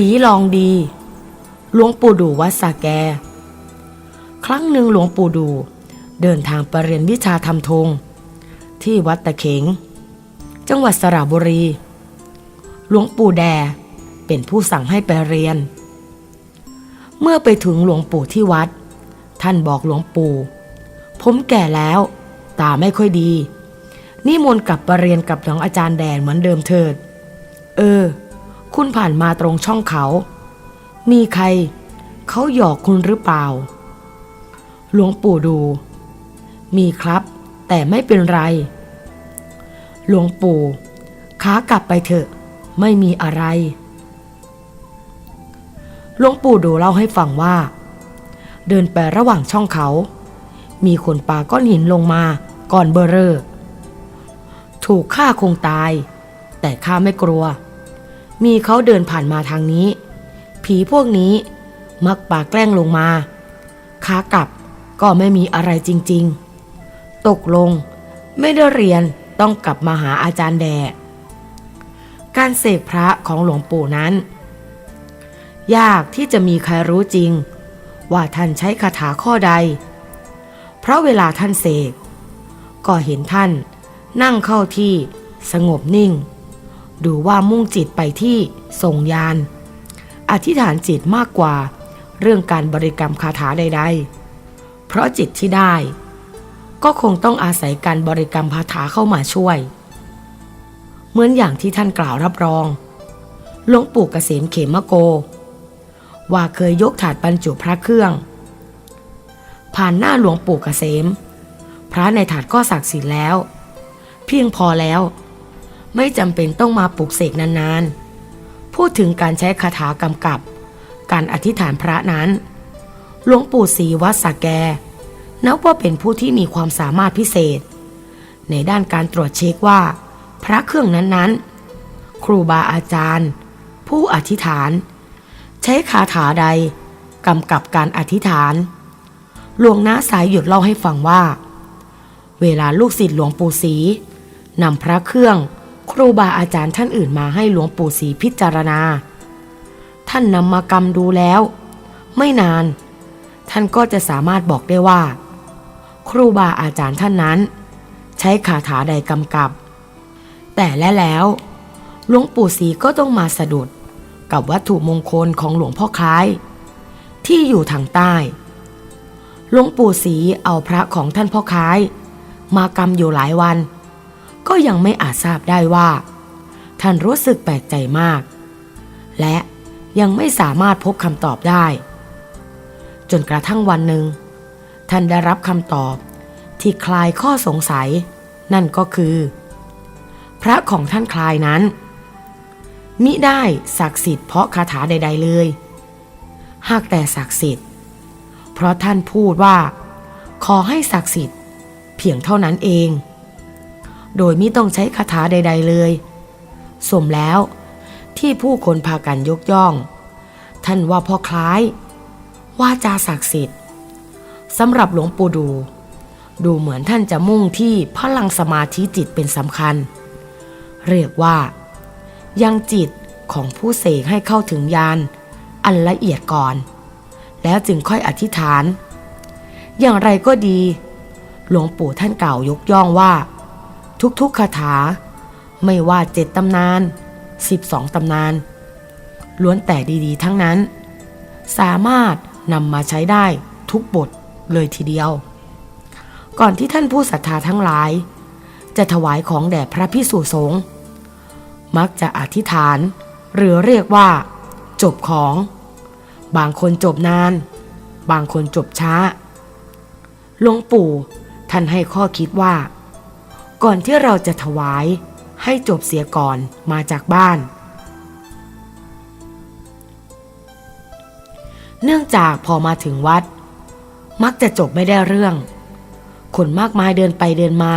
ผีลองดี หลวงปู่ดูวัดสาแก ครั้งหนึ่งหลวงปู่ดู เดินทางไปเรียนวิชาทำธงที่วัดตะเขงจังหวัดสระบุรี หลวงปู่แดเป็นผู้สั่งให้ไปเรียน เมื่อไปถึงหลวงปู่ที่วัด ท่านบอกหลวงปู่ ผมแก่แล้ว ตาไม่ค่อยดีนิมนต์กลับไปเรียนกับน้องอาจารย์แดนเหมือนเดิมเถิด เออ คุณผ่านมาตรงช่องเขา มีใคร เขาหยอกคุณหรือเปล่า หลวงปู่ดู มีครับ แต่ไม่เป็นไร หลวงปู่ขากลับไปเถอะ ไม่มีอะไร หลวงปู่ดูเล่าให้ฟังว่า เดินไประหว่างช่องเขา มีคนปาก้อนหินลงมาก่อนเบอร์เรอถูกฆ่าคงตาย แต่ข้าไม่กลัว มีเขาเดินผ่านมาทางนี้ ผีพวกนี้มักปาแกล้งลงมาขากลับก็ไม่มีอะไรจริง ๆ ตกลงไม่ได้เรียนต้องกลับมาหาอาจารย์แดการเสกพระของหลวงปู่นั้น ยากที่จะมีใครรู้จริง ว่าท่านใช้คาถาข้อใด เพราะเวลาท่านเสกก็เห็นท่านนั่งเข้าที่สงบนิ่ง ดูว่ามุ่งจิตไปที่ทรงยาน อธิษฐานจิตมากกว่า เรื่องการบริกรรมคาถาใด ๆ เพราะจิตที่ได้ ก็คงต้องอาศัยการบริกรรมคาถาเข้ามาช่วย เหมือนอย่างที่ท่านกล่าวรับรองหลวงปู่เกษมเขมโก ว่าเคยยกถาดบรรจุพระเครื่อง ผ่านหน้าหลวงปู่เกษม พระในถาดก็ศักดิ์สิทธิ์แล้ว เพียงพอแล้ว ไม่จำเป็นต้องมาปลุกเสกนานๆ พูดถึงการใช้คาถากำกับ การอธิษฐานพระนั้น หลวงปู่ศรีวัดสแก นับว่าเป็นผู้ที่มีความสามารถพิเศษ ในด้านการตรวจเช็คว่า พระเครื่องนั้นๆ ครูบาอาจารย์ ผู้อธิษฐาน ใช้คาถาใดกำกับการอธิษฐาน หลวงน้าสายหยุดเล่าให้ฟังว่า เวลาลูกศิษย์หลวงปู่ศรีนำพระเครื่อง ครูบาอาจารย์ท่านอื่นมาให้หลวงปู่ศรีพิจารณา ท่านนำมากำดูแล้ว ไม่นาน ท่านก็จะสามารถบอกได้ว่า ครูบาอาจารย์ท่านนั้น ใช้คาถาใดกำกับ แต่และแล้วหลวงปู่ศรีก็ต้องมาสะดุดกับวัตถุมงคลของหลวงพ่อคล้าย ที่อยู่ทางใต้หลวงปู่ศรีเอาพระของท่านพ่อคล้าย มากำอยู่หลายวัน ก็ยังไม่อาจทราบได้ว่า ท่านรู้สึกแปลกใจมาก และยังไม่สามารถพบคำตอบได้ จนกระทั่งวันหนึ่ง ท่านได้รับคำตอบที่คลายข้อสงสัย นั่นก็คือ พระของท่านคลายนั้น มิได้ศักดิ์สิทธิ์เพราะคาถาใด ๆ เลย หากแต่ศักดิ์สิทธิ์ เพราะท่านพูดว่า ขอให้ศักดิ์สิทธิ์เพียงเท่านั้นเอง โดยไมิต้องใช้คาถาใด ๆ เลย สมแล้วที่ผู้คนพากันยกย่อง ท่านว่าพ่อคล้าย ว่าจาศักดิ์สิทธิ์สำหรับหลวงปู่ดู ดูเหมือนท่านจะมุ่งที่พลังสมาธิจิตเป็นสำคัญ เรียกว่า ยังจิตของผู้เสกให้เข้าถึงญาณอันละเอียดก่อน แล้วจึงค่อยอธิษฐาน อย่างไรก็ดี หลวงปู่ท่านกล่าวยกย่องว่า ทุกๆคาถา ไม่ว่าเจ็ดตำนาน 12 ตำนาน ล้วนแต่ดีๆ ทั้งนั้น สามารถนำมาใช้ได้ทุกบทเลยทีเดียว ก่อนที่ท่านผู้ศรัทธาทั้งหลาย จะถวายของแด่พระพิสุสงฆ์มักจะอธิษฐาน หรือเรียกว่า จบของ บางคนจบนาน บางคนจบช้าหลวงปู่ท่านให้ข้อคิดว่า ก่อนที่เราจะถวายให้จบเสียก่อนมาจากบ้าน เนื่องจากพอมาถึงวัด มักจะจบไม่ได้เรื่อง คนมากมายเดินไปเดินมา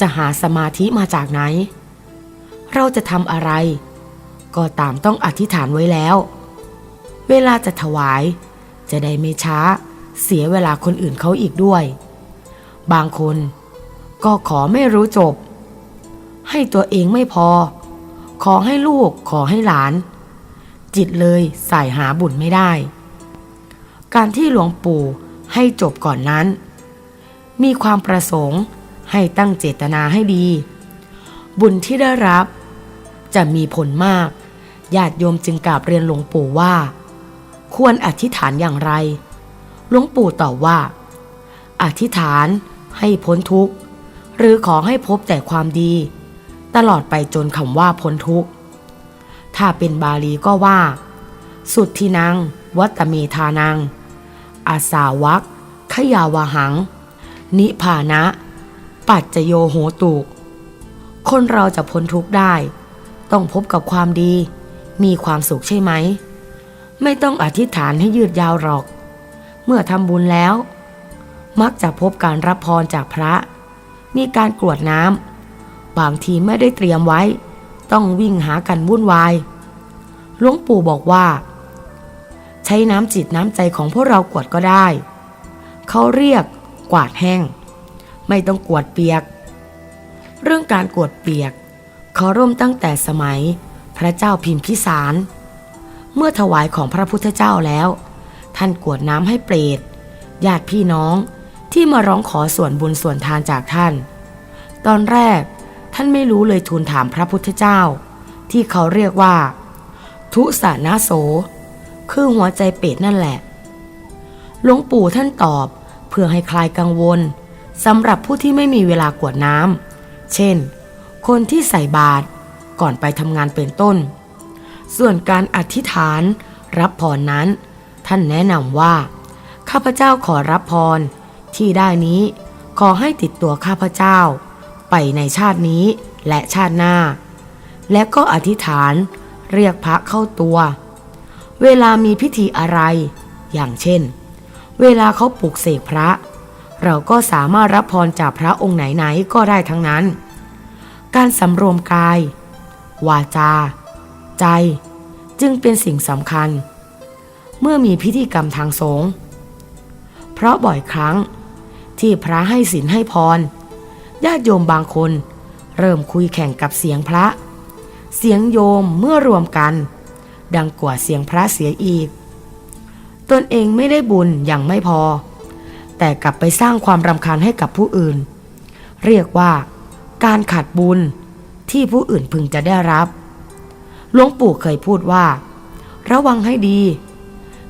จะหาสมาธิมาจากไหน เราจะทำอะไร ก็ตามต้องอธิษฐานไว้แล้ว เวลาจะถวายจะได้ไม่ช้าเสียเวลาคนอื่นเขาอีกด้วย บางคน ก็ขอไม่รู้จบ ให้ตัวเองไม่พอ ขอให้ลูกขอให้หลาน จิตเลยใส่หาบุญไม่ได้ การที่หลวงปู่ให้จบก่อนนั้น มีความประสงค์ให้ตั้งเจตนาให้ดี บุญที่ได้รับ จะมีผลมากญาติโยมจึงกราบเรียนหลวงปู่ว่า ควรอธิษฐานอย่างไร หลวงปู่ตอบว่า อธิษฐานให้พ้นทุกข์ หรือขอให้พบแต่ความดี ตลอดไปจนคำว่าพ้นทุกข์ ถ้าเป็นบาลีก็ว่า สุดทินังวัตเมธานัง อาสาวักขยาวหัง นิพานะ ปัจจโยโหตุคนเราจะพ้นทุกข์ได้ ต้องพบกับความดี มีความสุขใช่ไหม ไม่ต้องอธิษฐานให้ยืดยาวหรอก เมื่อทำบุญแล้ว มักจะพบการรับพรจากพระ มีการกรวดน้ำบางทีไม่ได้เตรียมไว้ ต้องวิ่งหากันวุ่นวายหลวงปู่บอกว่า ใช้น้ำจิตน้ำใจของพวกเรากวดก็ได้ เขาเรียกกวาดแห้ง ไม่ต้องกวดเปียก เรื่องการกวดเปียก เขาเริ่มตั้งแต่สมัยพระเจ้าพิมพิสาร เมื่อถวายของพระพุทธเจ้าแล้ว ท่านกวดน้ำให้เปรตญาติพี่น้อง ที่มาร้องขอส่วนบุญส่วนทานจากท่าน ตอนแรกท่านไม่รู้เลยทูลถามพระพุทธเจ้า ที่เขาเรียกว่า ทุสานาโส คือหัวใจเป็ดนั่นแหละ หลวงปู่ท่านตอบเพื่อให้คลายกังวลสำหรับผู้ที่ไม่มีเวลากวดน้ำ เช่น คนที่ใส่บาตรก่อนไปทำงานเป็นต้น ส่วนการอธิษฐานรับพรนั้น ท่านแนะนำว่า ข้าพเจ้าขอรับพร ที่ได้นี้ ขอให้ติดตัวข้าพเจ้า ไปในชาตินี้และชาติหน้า และก็อธิษฐานเรียกพระเข้าตัว เวลามีพิธีอะไร อย่างเช่น เวลาเขาปลุกเสกพระ เราก็สามารถรับพรจากพระองค์ไหนๆก็ได้ทั้งนั้น การสำรวมกาย วาจา ใจ จึงเป็นสิ่งสำคัญ เมื่อมีพิธีกรรมทางสงฆ์เพราะบ่อยครั้ง ที่พระให้ศีลให้พรญาติโยมบางคน เริ่มคุยแข่งกับเสียงพระ เสียงโยมเมื่อรวมกัน ดังกว่าเสียงพระเสียอีก ตนเองไม่ได้บุญอย่างไม่พอ แต่กลับไปสร้างความรำคาญให้กับผู้อื่น เรียกว่า การขาดบุญที่ผู้อื่นพึงจะได้รับหลวงปู่เคยพูดว่า ระวังให้ดี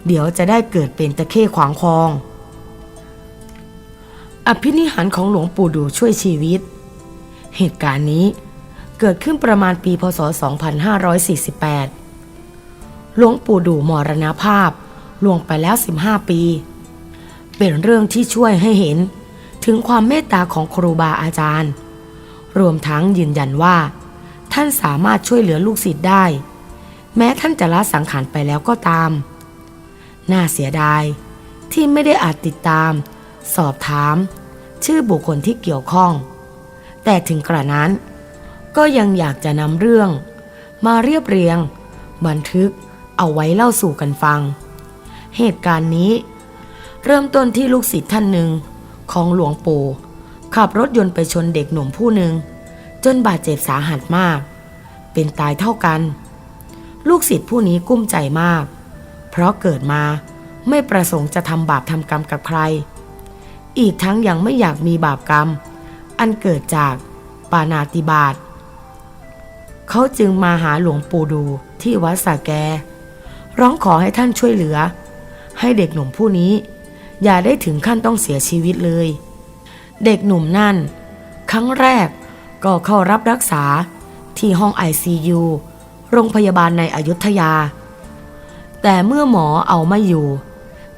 เดี๋ยวจะได้เกิดเป็นตะเข้ขวางคลอง อภินิหารของหลวงปู่ดูช่วยชีวิต เหตุการณ์นี้เกิดขึ้นประมาณปีพศ 2548 หลวงปู่ดูมรณภาพล่วงไปแล้ว 15 ปี เป็นเรื่องที่ช่วยให้เห็นถึงความเมตตาของครูบาอาจารย์ รวมทั้งยืนยันว่า ท่านสามารถช่วยเหลือลูกศิษย์ได้ แม้ท่านจะละสังขารไปแล้วก็ตาม น่าเสียดายที่ไม่ได้อาจติดตาม สอบถาม ชื่อบุคคลที่เกี่ยวข้อง แต่ถึงกระนั้น ก็ยังอยากจะนำเรื่อง มาเรียบเรียง บันทึกเอาไว้เล่าสู่กันฟัง เหตุการณ์นี้ เริ่มต้นที่ลูกศิษย์ท่านหนึ่งของหลวงปู่ขับรถยนต์ไปชนเด็กหนุ่มผู้หนึ่ง จนบาดเจ็บสาหัสมาก เป็นตายเท่ากัน ลูกศิษย์ผู้นี้กุ้มใจมาก เพราะเกิดมาไม่ประสงค์จะทำบาปทำกรรมกับใคร อีกทั้งยังไม่อยากมีบาปกรรม อันเกิดจากปานาติบาตเขาจึงมาหาหลวงปู่ดูที่วัดสาแก ร้องขอให้ท่านช่วยเหลือ ให้เด็กหนุ่มผู้นี้ อย่าได้ถึงขั้นต้องเสียชีวิตเลย เด็กหนุ่มนั่น ครั้งแรกก็เข้ารับรักษาที่ห้อง ICU โรงพยาบาลในอยุธยา แต่เมื่อหมอเอาไม่อยู่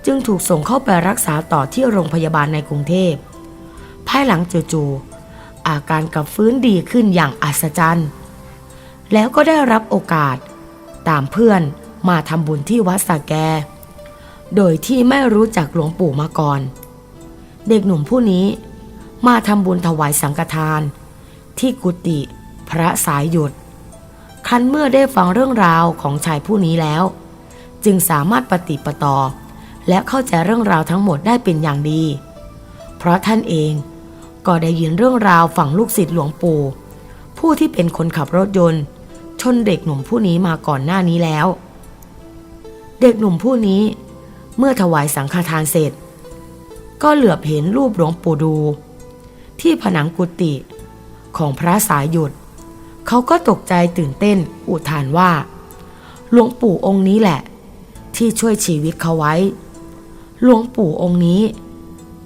จึงถูกส่งเข้าไปรักษาต่อที่โรงพยาบาลในกรุงเทพ ภายหลังจู่ๆอาการกลับฟื้นดีขึ้นอย่างอัศจรรย์ แล้วก็ได้รับโอกาส ตามเพื่อนมาทำบุญที่วัดสาแก โดยที่ไม่รู้จักหลวงปู่มาก่อน เด็กหนุ่มผู้นี้มาทำบุญถวายสังฆทาน ที่กุฏิพระสายหยุด ครั้นเมื่อได้ฟังเรื่องราวของชายผู้นี้แล้ว จึงสามารถปฏิปต่อ และเข้าใจเรื่องราวทั้งหมดได้เป็นอย่างดี เพราะท่านเองก็ได้ยินเรื่องราวฝั่งลูกศิษย์หลวงปู่ผู้ที่เป็นคนขับรถยนต์ ชนเด็กหนุ่มผู้นี้มาก่อนหน้านี้แล้ว เด็กหนุ่มผู้นี้ เมื่อถวายสังฆทานเสร็จ ก็เหลือบเห็นรูปหลวงปู่ดู ที่ผนังกุฏิของพระสายหยุด เขาก็ตกใจตื่นเต้นอุทานว่า หลวงปู่องค์นี้แหละ ที่ช่วยชีวิตเขาไว้ หลวงปู่องค์นี้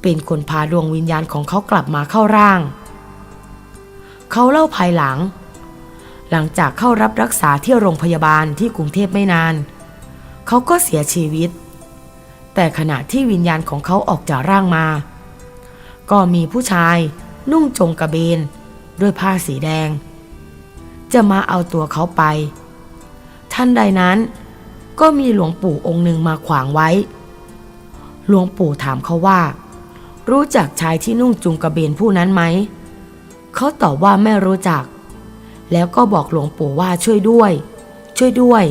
เป็นคนพาดวงวิญญาณของเขากลับมาเข้าร่าง เขาเล่าภายหลัง หลังจากเข้ารับรักษาที่โรงพยาบาลที่กรุงเทพไม่นาน เขาก็เสียชีวิต แต่ขณะที่วิญญาณของเขาออกจากร่างมา ก็มีผู้ชายนุ่งจงกระเบน ด้วยผ้าสีแดง จะมาเอาตัวเขาไป ท่านใดนั้นก็มีหลวงปู่องค์หนึ่งมาขวางไว้ หลวงปู่ถามเขาว่า รู้จักชายที่นุ่งจุงกระเบนผู้นั้นไหม เขาตอบว่าไม่รู้จัก แล้วก็บอกหลวงปู่ว่าช่วยด้วย ช่วยด้วย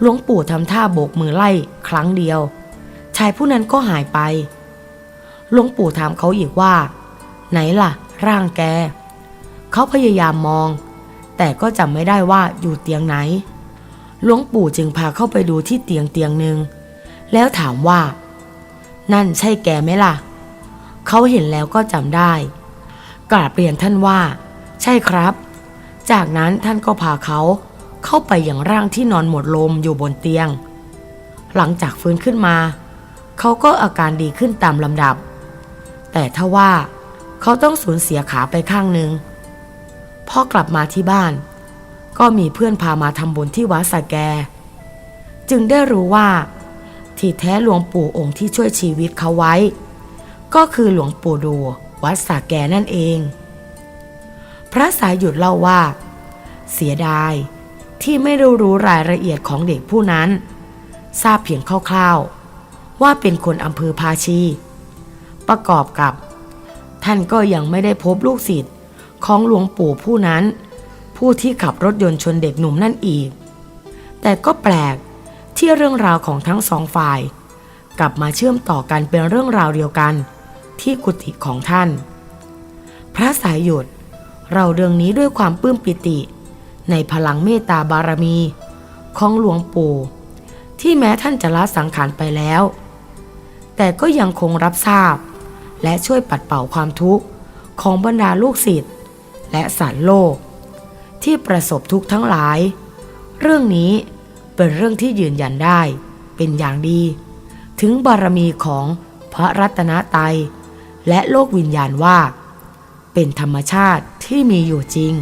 หลวงปู่ทำท่าโบกมือไล่ครั้งเดียว ชายผู้นั้นก็หายไป หลวงปู่ถามเขาอีกว่า ไหนล่ะ ร่างแก เขาพยายามมอง แต่ก็จำไม่ได้ว่าอยู่เตียงไหน หลวงปู่จึงพาเข้าไปดูที่เตียงเตียงหนึ่งแล้วถามว่า นั่นใช่แกไหมล่ะ เขาเห็นแล้วก็จำได้ กราบเรียนท่านว่า ใช่ครับ จากนั้นท่านก็พาเขาเข้าไปอย่างร่างที่นอนหมดลมอยู่บนเตียง หลังจากฟื้นขึ้นมา เขาก็อาการดีขึ้นตามลำดับ แต่ถ้าว่าเขาต้องสูญเสียขาไปข้างหนึ่งพอกลับมาที่บ้าน ก็มีเพื่อนพามาทำบุญที่วัดสะแก จึงได้รู้ว่า ที่แท้หลวงปู่องค์ที่ช่วยชีวิตเขาไว้ ก็คือหลวงปู่ดูวัดสะแกนั่นเอง พระสายหยุดเล่าว่า เสียดายที่ไม่รู้รู้รายละเอียดของเด็กผู้นั้น ทราบเพียงคร่าวๆ ว่าเป็นคนอำเภอภาชี ประกอบกับ ท่านก็ยังไม่ได้พบลูกศิษย์ของหลวงปู่ผู้นั้น ผู้ที่ขับรถยนต์ชนเด็กหนุ่มนั่นอีก แต่ก็แปลก ที่เรื่องราวของทั้งสองฝ่าย กลับมาเชื่อมต่อกันเป็นเรื่องราวเดียวกัน ที่กุฏิของท่าน พระสายหยุดเราเรื่องนี้ด้วยความปลื้มปิติ ในพลังเมตตาบารมี ของหลวงปู่ที่แม้ท่านจะละสังขารไปแล้ว แต่ก็ยังคงรับทราบ และช่วยปัดเป่าความทุกข์ของบรรดาลูกศิษย์และสัตว์โลก ที่ประสบทุกข์ทั้งหลาย เรื่องนี้ เป็นเรื่องที่ยืนยันได้เป็นอย่างดี ถึงบารมีของพระรัตนตรัยและโลกวิญญาณว่า เป็นธรรมชาติที่มีอยู่จริง